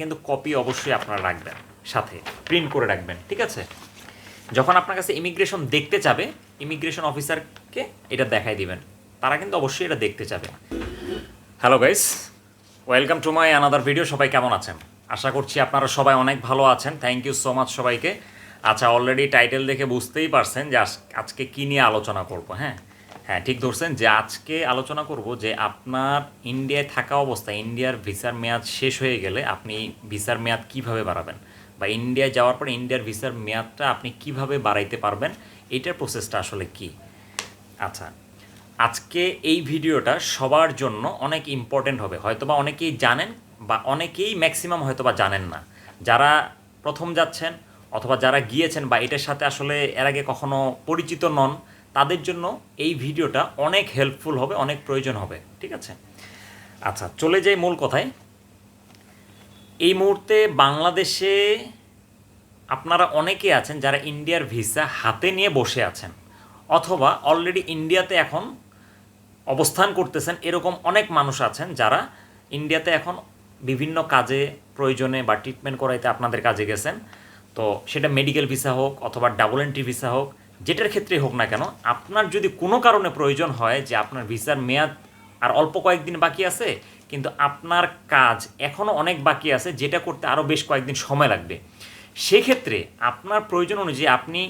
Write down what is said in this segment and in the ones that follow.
কিন্তু কপি অবশ্যই আপনারা রাখবেন, সাথে প্রিন্ট করে রাখবেন, ঠিক আছে? যখন আপনার কাছে ইমিগ্রেশন দেখতে চাবে ইমিগ্রেশন অফিসারকে এটা দেখাই দিবেন। তারা কিন্তু অবশ্যই এটা দেখতে চাবে hello guys welcome to my another video সবাই কেমন আছেন? আশা করছি আপনারা সবাই অনেক ভালো আছেন। থ্যাংক ইউ সো মাচ সবাইকে। আচ্ছা অলরেডি টাইটেল দেখে বুঝতেই পারছেন যে আজ- আজকে কী নিয়ে আলোচনা করব হ্যাঁ? হ্যাঁ ঠিক ধরছেন যে আজকে আলোচনা করব যে আপনার ইন্ডিয়ায় থাকা অবস্থায় ইন্ডিয়ার ভিসার মেয়াদ শেষ হয়ে গেলে আপনি ভিসার মেয়াদ কীভাবে বাড়াবেন? বা ইন্ডিয়ায় যাওয়ার পরে ইন্ডিয়ার ভিসার মেয়াদটা আপনি কীভাবে বাড়াইতে পারবেন? এটার প্রসেসটা আসলে কী? আচ্ছা আজকে এই ভিডিওটা সবার জন্য অনেক ইম্পর্টেন্ট হবে। হয়তোবা অনেকেই জানেন বা অনেকেই ম্যাক্সিমাম হয়তোবা জানেন না। যারা প্রথম যাচ্ছেন অথবা যারা গিয়েছেন বা এটার সাথে আসলে এর আগে কখনো পরিচিত নন তাদের জন্য এই ভিডিওটা অনেক হেল্পফুল হবে, অনেক প্রয়োজন হবে, ঠিক আছে? আচ্ছা চলে যাই মূল কথায়। এই মুহূর্তে বাংলাদেশে আপনারা অনেকে আছেন যারা ইন্ডিয়ার ভিসা হাতে নিয়ে বসে আছেন, অথবা অলরেডি ইন্ডিয়াতে এখন অবস্থান করতেছেন এরকম অনেক মানুষ আছেন যারা ইন্ডিয়াতে এখন বিভিন্ন কাজে, প্রয়োজনে বা ট্রিটমেন্ট করাইতে আপনাদের কাজে গেছেন। তো সেটা মেডিকেল ভিসা হোক অথবা ডাবল এন্ট্রি ভিসা হোক যেটার ক্ষেত্রে হোক না কেন, আপনার যদি কোনো কারণে প্রয়োজন হয় যে আপনার ভিসার মেয়াদ আর অল্প কয়েকদিন বাকি আছে, কিন্তু আপনার কাজ এখনও অনেক বাকি আছে, যেটা করতে আরও বেশ কয়েকদিন সময় লাগবে, সেক্ষেত্রে আপনার প্রয়োজন অনুযায়ী আপনি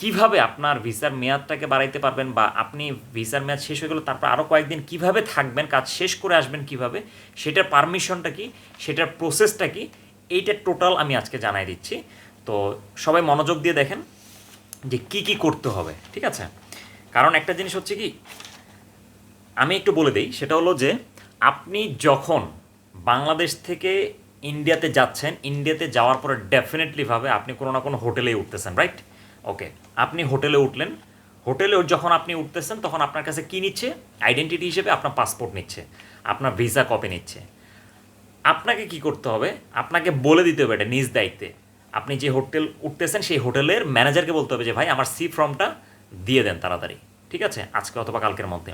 কীভাবে আপনার ভিসার মেয়াদটাকে বাড়াইতে পারবেন বা আপনি ভিসার মেয়াদ শেষ হয়ে গেলে তারপর আরও কয়েকদিন কীভাবে থাকবেন, কাজ শেষ করে আসবেন কীভাবে, সেটার পারমিশনটা কি, সেটার প্রসেসটা কি, এইটা টোটাল আমি আজকে জানাই দিচ্ছি। তো সবাই মনোযোগ দিয়ে দেখেন। যে কি কি করতে হবে, ঠিক আছে? কারণ একটা জিনিস হচ্ছে কি, আমি একটু বলে দিই, সেটা হলো যে আপনি যখন বাংলাদেশ থেকে ইন্ডিয়াতে যাচ্ছেন, ইন্ডিয়াতে যাওয়ার পরে ডেফিনেটলিভাবে আপনি কোনো না কোনো হোটেলেই উঠতেছেন রাইট ওকে আপনি হোটেলে উঠলেন, হোটেলে যখন আপনি উঠতেছেন, তখন আপনার কাছে কী নিচ্ছে? আইডেন্টিটি হিসেবে আপনার পাসপোর্ট নিচ্ছে, আপনার ভিসা কপি নিচ্ছে। আপনাকে কি করতে হবে? আপনাকে বলে দিতে হবে এটা নিজ দায়িত্বে। আপনি যে হোটেল উঠতেছেন, সেই হোটেলের ম্যানেজারকে বলতে হবে যে, ভাই, আমার সি ফর্মটা দিয়ে দেন তাড়াতাড়ি। ঠিক আছে? আজকে অথবা কালকের মধ্যে।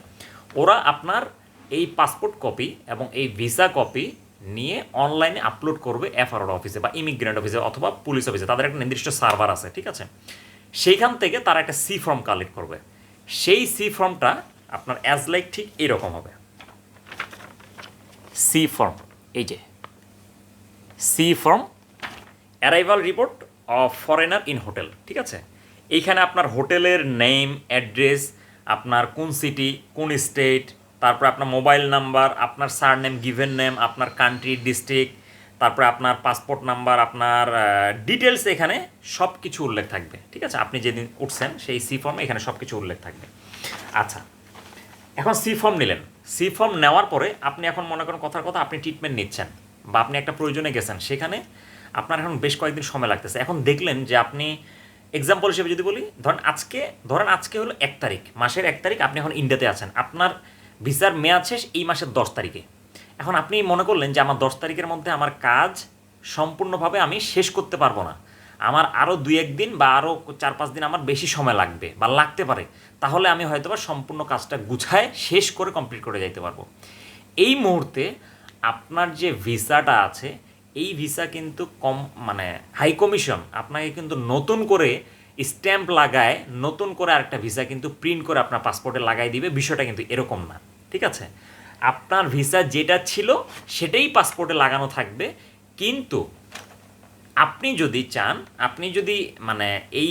ওরা আপনার এই পাসপোর্ট কপি এবং এই ভিসা কপি নিয়ে অনলাইনে আপলোড করবে এফআরওর অফিসে বা ইমিগ্রেন্ট অফিসে অথবা পুলিশ অফিসে। তাদের একটা নির্দিষ্ট সার্ভার আছে, ঠিক আছে? সেইখান থেকে তারা একটা সি ফর্ম কালেক্ট করবে। সেই সি ফর্মটা আপনার অ্যাজ লাইক ঠিক এরকম হবে। সি ফর্ম, এই যে। C form arrival report of foreigner in hotel ঠিক আছে? এইখানে আপনার হোটেলের নেম অ্যাড্রেস আপনার কোন সিটি কোন স্টেট তারপর আপনার মোবাইল নাম্বার আপনার সার নেম গিভেন নেম আপনার কান্ট্রি ডিস্ট্রিক্ট তারপরে আপনার পাসপোর্ট নাম্বার আপনার ডিটেলস এখানে সব কিছু উল্লেখ থাকবে, ঠিক আছে? আপনি যেদিন উঠছেন সেই সি ফর্মে এখানে সব কিছু উল্লেখ থাকবে। আচ্ছা এখন সি ফর্ম নিলেন। সি ফর্ম নেওয়ার পরে আপনি এখন মনে করেন কথার কথা আপনি ট্রিটমেন্ট নিচ্ছেন বা আপনি একটা প্রয়োজনে গেছেন। সেখানে আপনার এখন বেশ কয়েকদিন সময় লাগতেছে। এখন দেখলেন যে আপনি এক্সাম্পল হিসেবে যদি বলি, ধরেন আজকে ধরেন আজকে হলো এক তারিখ, মাসের এক তারিখ আপনি এখন ইন্ডিয়াতে আছেন। আপনার ভিসার মেয়াদ শেষ এই মাসের দশ তারিখে। এখন আপনি মনে করলেন যে আমার দশ তারিখের মধ্যে আমার কাজ সম্পূর্ণভাবে আমি শেষ করতে পারব না। আমার আরও দুই এক দিন বা আরও চার পাঁচ দিন আমার বেশি সময় লাগবে বা লাগতে পারে। তাহলে আমি হয়তো বা সম্পূর্ণ কাজটা গুছায় শেষ করে কমপ্লিট করে যাইতে পারব। এই মুহূর্তে আপনার যে ভিসাটা আছে এই ভিসা কিন্তু কম মানে হাই কমিশন আপনাকে কিন্তু নতুন করে স্ট্যাম্প লাগায়, নতুন করে আরেকটা ভিসা কিন্তু প্রিন্ট করে আপনার পাসপোর্টে লাগাই দিবে, বিষয়টা কিন্তু এরকম না, ঠিক আছে? আপনার ভিসা যেটা ছিল, সেটাই পাসপোর্টে লাগানো থাকবে, কিন্তু আপনি যদি চান, আপনি যদি মানে এই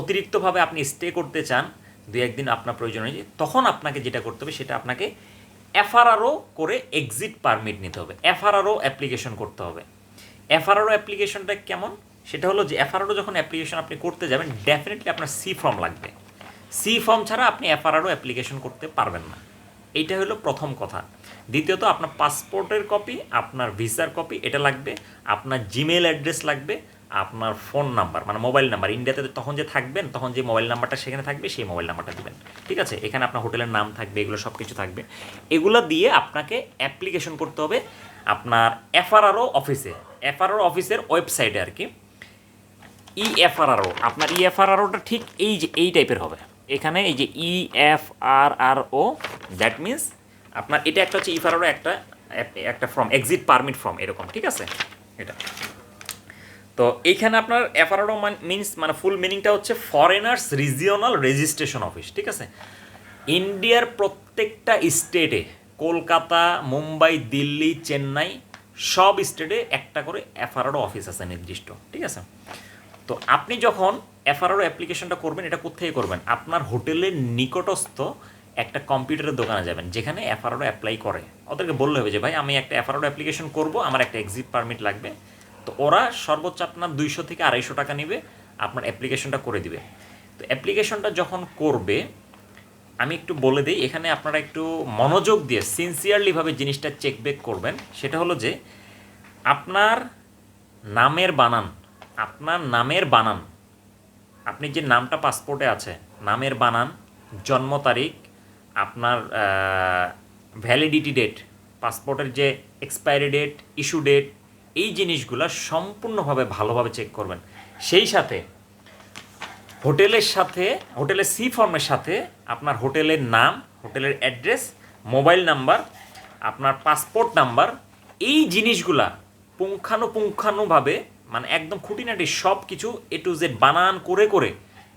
অতিরিক্তভাবে আপনি স্টে করতে চান দু একদিন আপনার প্রয়োজন হয়েছে, তখন আপনাকে যেটা করতে হবে, সেটা আপনাকে এফআরআরও করে এক্সিট পারমিট নিতে হবে। এফআরআরও অ্যাপ্লিকেশন করতে হবে। এফআরআরও অ্যাপ্লিকেশনটা কেমন? সেটা হলো যে এফআরআরও যখন অ্যাপ্লিকেশন আপনি করতে যাবেন ডেফিনেটলি আপনার সি ফর্ম লাগবে। সি ফর্ম ছাড়া আপনি এফআরআরও অ্যাপ্লিকেশন করতে পারবেন না। এইটা হলো প্রথম কথা। দ্বিতীয়ত, আপনার পাসপোর্টের কপি আপনার ভিসার কপি এটা লাগবে। আপনার জিমেল অ্যাড্রেস লাগবে। আপনার ফোন নাম্বার মানে মোবাইল নাম্বার, ইন্ডিয়াতে তখন যে থাকবেন, তখন যে মোবাইল নাম্বারটা সেখানে থাকবে, সেই মোবাইল নাম্বারটা দেবেন। ঠিক আছে? এখানে আপনার হোটেলের নাম থাকবে, এগুলো সব কিছু থাকবে। এগুলো দিয়ে আপনাকে অ্যাপ্লিকেশন করতে হবে আপনার এফআরআরও অফিসে। এফআরআর অফিসের ওয়েবসাইটে আর কি। ই এফআরআরও আপনার ই এফআরআরওটা ঠিক এই যে, এই টাইপের হবে। এখানে এই যে E F R R O that means আপনার, এটা একটা হচ্ছে ইফারআরও একটা একটা ফর্ম এক্সিট পারমিট ফর্ম এরকম, ঠিক আছে? এটা। তো এইখানে আপনার এফআরও মিনস মানে ফুল মিনিংটা হচ্ছে ফরেনার্স রিজিওনাল রেজিস্ট্রেশন অফিস ঠিক আছে? ইন্ডিয়ার প্রত্যেকটা স্টেটে কলকাতা, মুম্বাই, দিল্লি, চেন্নাই, সব স্টেটে একটা করে এফআরও অফিস আছে নির্দিষ্ট, ঠিক আছে? তো আপনি যখন এফআরও অ্যাপ্লিকেশনটা করবেন, এটা কোথায় করবেন? আপনার হোটেলের নিকটস্থ একটা কম্পিউটারের দোকানে যাবেন, যেখানে এফআরও অ্যাপ্লাই করে। ওদেরকে বললে হবে যে, ভাই, আমি একটা এফআরও অ্যাপ্লিকেশন করব, আমার একটা এক্সিট পারমিট লাগবে। তো ওরা সর্বোচ্চ আপনার দুইশো থেকে আড়াইশো টাকা নেবে, আপনার অ্যাপ্লিকেশনটা করে দিবে। তো অ্যাপ্লিকেশনটা যখন করবে, আমি একটু বলে দিই, এখানে আপনারা একটু মনোযোগ দিয়ে সিনসিয়ারলিভাবে জিনিসটা চেক বেক করবেন। সেটা হলো যে, আপনার নামের বানান, আপনার নামের বানান, আপনি যে নামটা পাসপোর্টে আছে, নামের বানান, জন্ম তারিখ, আপনার ভ্যালিডিটি ডেট পাসপোর্টের যে এক্সপায়ারি ডেট ইস্যু ডেট এই জিনিসগুলো সম্পূর্ণভাবে ভালোভাবে চেক করবেন। সেই সাথে হোটেলের সাথে, হোটেলের সি ফর্মের সাথে আপনার হোটেলের নাম, হোটেলের অ্যাড্রেস মোবাইল নাম্বার আপনার পাসপোর্ট নাম্বার এই জিনিসগুলা পুঙ্খানুপুঙ্খানুভাবে মানে একদম খুঁটিনাটি সব কিছু এ টু জেড বানান করে করে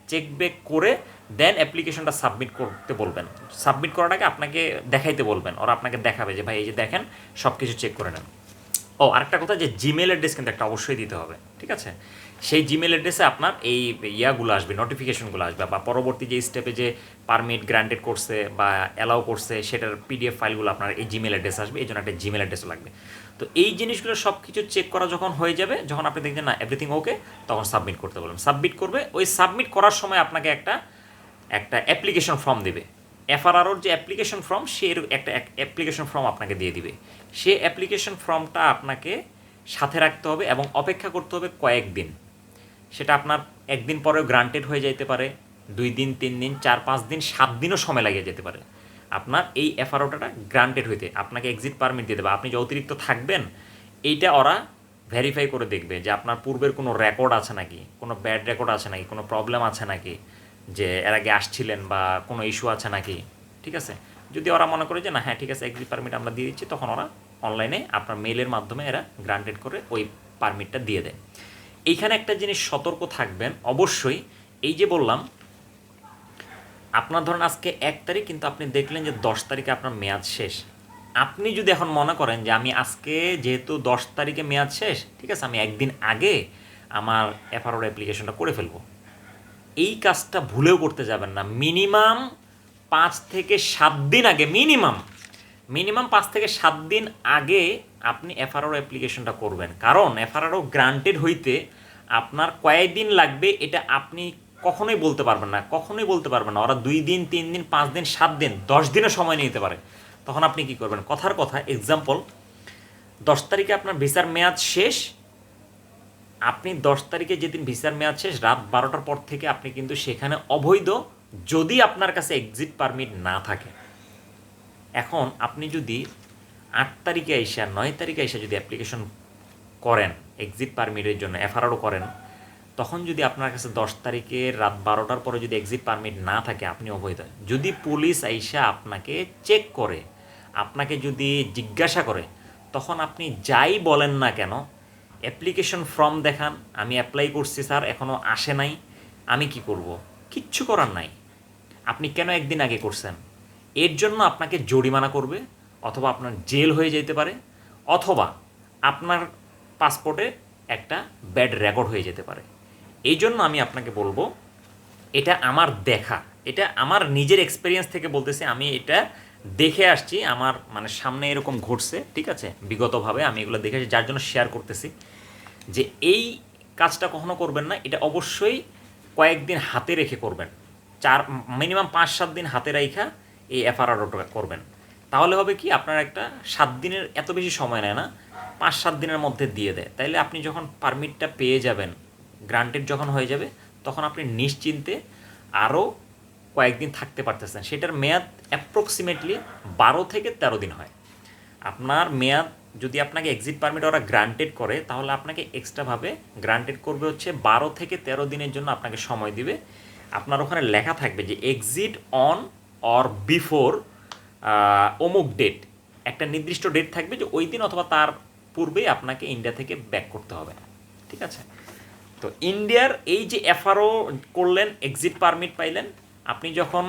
চেক বেক করে দেন অ্যাপ্লিকেশনটা সাবমিট করতে বলবেন। সাবমিট করাটাকে আপনাকে দেখাইতে বলবেন, ওরা আপনাকে দেখাবে যে, ভাই, এই যে দেখেন সব কিছু চেক করে নেন। ও, আরেকটা কথা যে জিমেল অ্যাড্রেস কিন্তু একটা অবশ্যই দিতে হবে, ঠিক আছে? সেই জিমেল অ্যাড্রেসে আপনার এই ইয়াগুলো আসবে নোটিফিকেশনগুলো আসবে, বা পরবর্তী যে স্টেপে যে পারমিট গ্রান্টেড করছে বা অ্যালাউ করছে, সেটার পিডিএফ ফাইলগুলো আপনার এই জিমেল অ্যাড্রেস আসবে এই জন্য একটা জিমেল অ্যাড্রেস লাগবে। তো এই জিনিসগুলো সব কিছু চেক করা যখন হয়ে যাবে, যখন আপনি দেখবেন না এভরিথিং ওকে তখন সাবমিট করতে বলবেন। সাবমিট করবে, ওই সাবমিট করার সময় আপনাকে একটা একটা অ্যাপ্লিকেশন ফর্ম দেবে। এফআরআরওর যে অ্যাপ্লিকেশন ফর্ম সে একটা অ্যাপ্লিকেশন ফর্ম আপনাকে দিয়ে দিবে। সে অ্যাপ্লিকেশন ফর্মটা আপনাকে সাথে রাখতে হবে এবং অপেক্ষা করতে হবে কয়েকদিন। সেটা আপনার একদিন পরেও গ্রান্টেড হয়ে যেতে পারে, দুই দিন, তিন দিন, চার, পাঁচ দিন, সাত দিনও সময় লাগিয়ে যেতে পারে। আপনার এই এফআরওটা গ্রান্টেড হইতে, আপনাকে এক্সিট পারমিট দিয়ে দেবে। আপনি যে অতিরিক্ত থাকবেন, এইটা ওরা ভেরিফাই করে দেখবে যে আপনার পূর্বের কোনো রেকর্ড আছে নাকি, কোনো ব্যাড রেকর্ড আছে নাকি, কোনো প্রবলেম আছে নাকি। যে এর আগে আসছিলেন বা কোনো ইস্যু আছে নাকি? ঠিক আছে? যদি ওরা মনে করে যে না হ্যাঁ ঠিক আছে এক্সিট পারমিট আমরা দিয়ে দিচ্ছি, তখন ওরা অনলাইনে আপনার মেলের মাধ্যমে এরা গ্রান্টেড করে ওই পারমিটটা দিয়ে দেয়। এইখানে একটা জিনিস সতর্ক থাকবেন, অবশ্যই। এই যে বললাম, আপনার ধরেন আজকে এক তারিখ, কিন্তু আপনি দেখলেন যে দশ তারিখে আপনার মেয়াদ শেষ। আপনি যদি এখন মনে করেন যে আমি আজকে যেহেতু দশ তারিখে মেয়াদ শেষ, ঠিক আছে, আমি একদিন আগে আমার এফআরওর অ্যাপ্লিকেশনটা করে ফেলব। এই কাজটা ভুলেও করতে যাবেন না। মিনিমাম পাঁচ থেকে সাত দিন আগে, মিনিমাম মিনিমাম পাঁচ থেকে সাত দিন আগে আপনি এফআরও অ্যাপ্লিকেশনটা করবেন। কারণ এফআরও গ্রান্টেড হইতে আপনার কয়েকদিন লাগবে, এটা আপনি কখনোই বলতে পারবেন না, কখনোই বলতে পারবেন না। ওরা দুই দিন, তিন দিন, পাঁচ দিন, সাত দিন, দশ দিনও সময় নিতে পারে। তখন আপনি কি করবেন? কথার কথা এক্সাম্পল দশ তারিখে আপনার ভিসার মেয়াদ শেষ আপনি দশ তারিখে যেদিন ভিসার মেয়াদ শেষ, রাত বারোটার পর থেকে আপনি কিন্তু সেখানে অবৈধ যদি আপনার কাছে এক্সিট পারমিট না থাকে। এখন আপনি যদি আট তারিখে আইসা নয় তারিখে আইসা যদি অ্যাপ্লিকেশন করেন এক্সিট পারমিটের জন্য এফআরআরও করেন, তখন যদি আপনার কাছে দশ তারিখে রাত বারোটার পরে যদি এক্সিট পারমিট না থাকে, আপনি অবৈধ। যদি পুলিশ আইসা আপনাকে চেক করে, আপনাকে যদি জিজ্ঞাসা করে, তখন আপনি যাই বলেন না কেন অ্যাপ্লিকেশন ফর্ম দেখান, আমি অ্যাপ্লাই করছি স্যার এখনও আসে নাই, আমি কি করব? কিচ্ছু করার নাই। আপনি কেন একদিন আগে করছেন? এর জন্য আপনাকে জরিমানা করবে, অথবা আপনার জেল হয়ে যেতে পারে, অথবা আপনার পাসপোর্টে একটা ব্যাড রেকর্ড হয়ে যেতে পারে। এই জন্য আমি আপনাকে বলব, এটা আমার দেখা, এটা আমার নিজের এক্সপিরিয়েন্স থেকে বলতেছি, আমি এটা দেখে আসছি, আমার মানে সামনে এরকম ঘটছে, ঠিক আছে? বিগতভাবে আমি এগুলো দেখে যার জন্য শেয়ার করতেছি। যে এই কাজটা কখনো করবেন না, এটা অবশ্যই কয়েকদিন হাতে রেখে করবেন। চার, মিনিমাম পাঁচ, সাত দিন হাতে রাইখা এই এফআরআরটা করবেন। তাহলে হবে কি, আপনার একটা সাত দিনের এত বেশি সময় নেয় না, পাঁচ, সাত দিনের মধ্যে দিয়ে দেয়। তাইলে আপনি যখন পারমিটটা পেয়ে যাবেন গ্রান্টেড যখন হয়ে যাবে, তখন আপনি নিশ্চিন্তে আরও কয়েকদিন থাকতে পারতেছেন। সেটার মেয়াদ অ্যাপ্রক্সিমেটলি বারো থেকে তেরো দিন হয়। আপনার মেয়াদ যদি আপনাকে এক্সিট পারমিট ওরা গ্রান্টেড করে, তাহলে আপনাকে এক্সট্রাভাবে গ্রান্টেড করবে হচ্ছে বারো থেকে তেরো দিনের জন্য আপনাকে সময় দিবে। আপনার ওখানে লেখা থাকবে যে এক্সিট অন অর বিফোর অমুক ডেট একটা নির্দিষ্ট ডেট থাকবে যে ওই দিন অথবা তার পূর্বেই আপনাকে ইন্ডিয়া থেকে ব্যাক করতে হবে। ঠিক আছে? তো ইন্ডিয়ার এই যে এফআরও করলেন এক্সিট পারমিট পাইলেন, আপনি যখন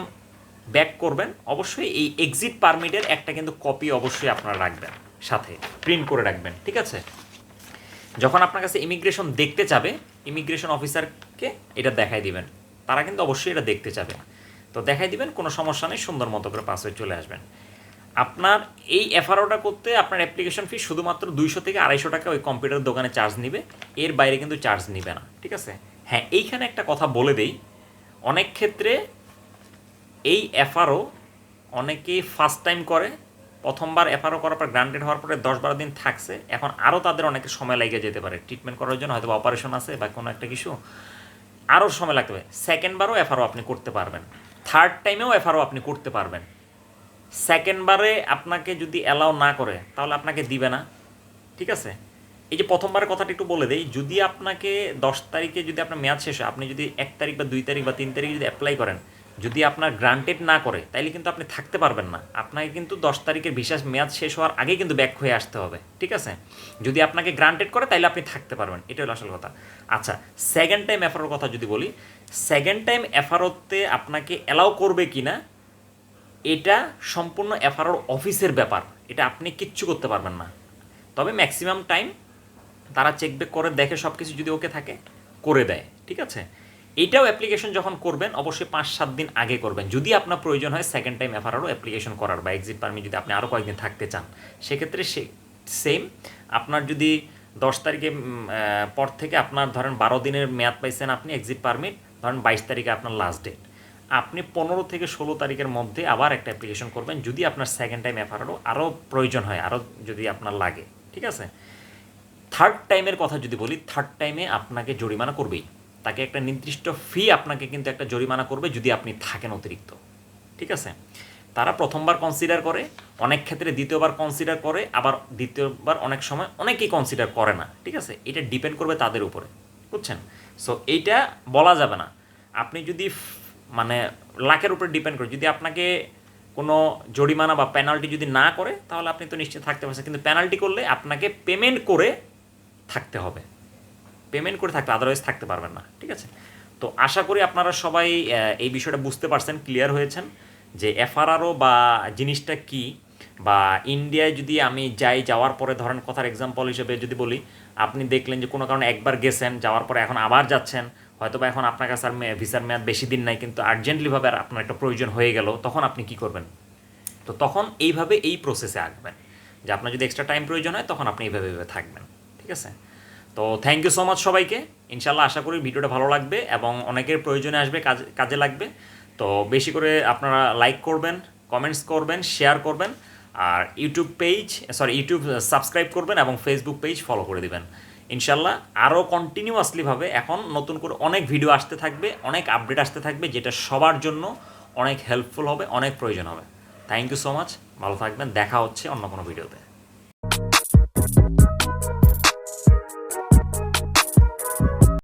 ব্যাক করবেন, অবশ্যই এই এক্সিট পারমিটের একটা কিন্তু কপি অবশ্যই আপনারা রাখবেন। সাথে প্রিন্ট করে রাখবেন, ঠিক আছে? যখন আপনার কাছে ইমিগ্রেশন দেখতে চাবে ইমিগ্রেশন অফিসারকে এটা দেখাই দিবেন। তারা কিন্তু অবশ্যই এটা দেখতে চাবে তো দেখাই দিবেন, কোনো সমস্যা নেই, সুন্দর মতো করে পাসওয়ার্ড চলে আসবেন। আপনার এই এফআরওটা করতে আপনার অ্যাপ্লিকেশন ফি শুধুমাত্র দুইশো থেকে আড়াইশো টাকা ওই কম্পিউটার দোকানে চার্জ নিবে। এর বাইরে কিন্তু চার্জ নিবে না, ঠিক আছে? হ্যাঁ এইখানে একটা কথা বলে দেই। অনেক ক্ষেত্রে এই এফআরও অনেকেই ফার্স্ট টাইম করে প্রথমবার এফআরও করার পর গ্রান্টেড হওয়ার পরে দশ বারো দিন থাকছে। এখন আরও তাদের অনেক সময় লেগে যেতে পারে। ট্রিটমেন্ট করার জন্য হয়তো অপারেশন আছে বা কোনো একটা কিছু। আরও সময় লাগতে পারে। সেকেন্ডবারও এফআরও আপনি করতে পারবেন। থার্ড টাইমেও এফআরও আপনি করতে পারবেন। সেকেন্ডবারে আপনাকে যদি অ্যালাউ না করে, তাহলে আপনাকে দিবে না। ঠিক আছে? এই যে প্রথমবারের কথাটা একটু বলে দেই, যদি আপনাকে দশ তারিখে যদি আপনার মেয়াদ শেষ হয়, আপনি যদি এক তারিখ বা দুই তারিখ বা তিন তারিখ যদি অ্যাপ্লাই করেন যদি আপনার গ্রান্টেড না করে, তাইলে কিন্তু আপনি থাকতে পারবেন না। আপনাকে কিন্তু দশ তারিখের বিশ্বাস মেয়াদ শেষ হওয়ার আগেই কিন্তু ব্যাক হয়ে আসতে হবে, ঠিক আছে? যদি আপনাকে গ্রান্টেড করে, তাইলে আপনি থাকতে পারবেন এটা হলো আসল কথা। আচ্ছা সেকেন্ড টাইম এফআরওর কথা যদি বলি সেকেন্ড টাইম এফআরওতে আপনাকে অ্যালাউ করবে কি না এটা সম্পূর্ণ এফআরওর অফিসের ব্যাপার, এটা আপনি কিচ্ছু করতে পারবেন না। তবে ম্যাক্সিমাম টাইম তারা চেক বেক করে, দেখে সব কিছু যদি ওকে থাকে, করে দেয়, ঠিক আছে? এইটাও অ্যাপ্লিকেশন যখন করবেন, অবশ্যই পাঁচ, সাত দিন আগে করবেন। যদি আপনার প্রয়োজন হয় সেকেন্ড টাইম এফআরও অ্যাপ্লিকেশন করার বা এক্সিট পারমিট যদি আপনি আরও কয়েকদিন থাকতে চান, সেক্ষেত্রে সে সেম আপনার যদি দশ তারিখে পর থেকে আপনার ধরেন বারো দিনের মেয়াদ পাইছেন আপনি এক্সিট পারমিট ধরেন বাইশ তারিখে আপনার লাস্ট ডেট আপনি পনেরো থেকে ষোলো তারিখের মধ্যে আবার একটা অ্যাপ্লিকেশন করবেন, যদি আপনার সেকেন্ড টাইম এফআরও আরও প্রয়োজন হয় আরও যদি আপনার লাগে, ঠিক আছে? থার্ড টাইমের কথা যদি বলি থার্ড টাইমে আপনাকে জরিমানা করবেই। তাকে একটা নির্দিষ্ট ফি আপনাকে কিন্তু একটা জরিমানা করবে যদি আপনি থাকেন অতিরিক্ত। ঠিক আছে? তারা প্রথমবার কনসিডার করে, অনেক ক্ষেত্রে দ্বিতীয়বার কনসিডার করে, আবার দ্বিতীয়বার অনেক সময় অনেকেই কনসিডার করে না। ঠিক আছে? এটা ডিপেন্ড করবে তাদের উপরে। বুঝছেন? সো এইটা বলা যাবে না। আপনি যদি মানে লাখের উপরে ডিপেন্ড করে যদি আপনাকে কোনো জরিমানা বা পেনাল্টি যদি না করে, তাহলে আপনি তো নিশ্চয়ই থাকতে পারছেন। কিন্তু পেনাল্টি করলে আপনাকে পেমেন্ট করে থাকতে হবে। পেমেন্ট করে থাকলে আদারওয়াইজ থাকতে পারবেন না, ঠিক আছে? তো আশা করি আপনারা সবাই এই বিষয়টা বুঝতে পারছেন ক্লিয়ার হয়েছেন যে এফআরআরও বা জিনিসটা কি? বা ইন্ডিয়ায় যদি আমি যাই, যাওয়ার পরে ধরেন কথার এক্সাম্পল হিসেবে যদি বলি, আপনি দেখলেন যে কোনো কারণে একবার গেছেন, যাওয়ার পরে এখন আবার যাচ্ছেন হয়তো বা এখন আপনার কাছে আর ভিসার মেয়াদ বেশি দিন নাই, কিন্তু আর্জেন্টলিভাবে আর আপনার একটা প্রয়োজন হয়ে গেল, তখন আপনি কি করবেন? তো তখন এইভাবে এই প্রসেসে আসবেন যে আপনার যদি এক্সট্রা টাইম প্রয়োজন হয়, তখন আপনি এইভাবে থাকবেন, ঠিক আছে? তো থ্যাংক ইউ সো মাচ সবাইকে। ইনশাল্লাহ আশা করি ভিডিওটা ভালো লাগবে এবং অনেকের প্রয়োজনে আসবে, কাজে কাজে লাগবে। তো বেশি করে আপনারা লাইক করবেন কমেন্টস করবেন শেয়ার করবেন, আর YouTube page sorry YouTube subscribe করবেন এবং ফেসবুক পেজ ফলো করে দেবেন। ইনশাল্লাহ আরও কন্টিনিউয়াসলিভাবে এখন নতুন করে অনেক ভিডিও আসতে থাকবে, অনেক আপডেট আসতে থাকবে, যেটা সবার জন্য অনেক হেল্পফুল হবে, অনেক প্রয়োজন হবে। থ্যাংক ইউ সো মাচ ভালো থাকবেন, দেখা হচ্ছে অন্য কোনো ভিডিওতে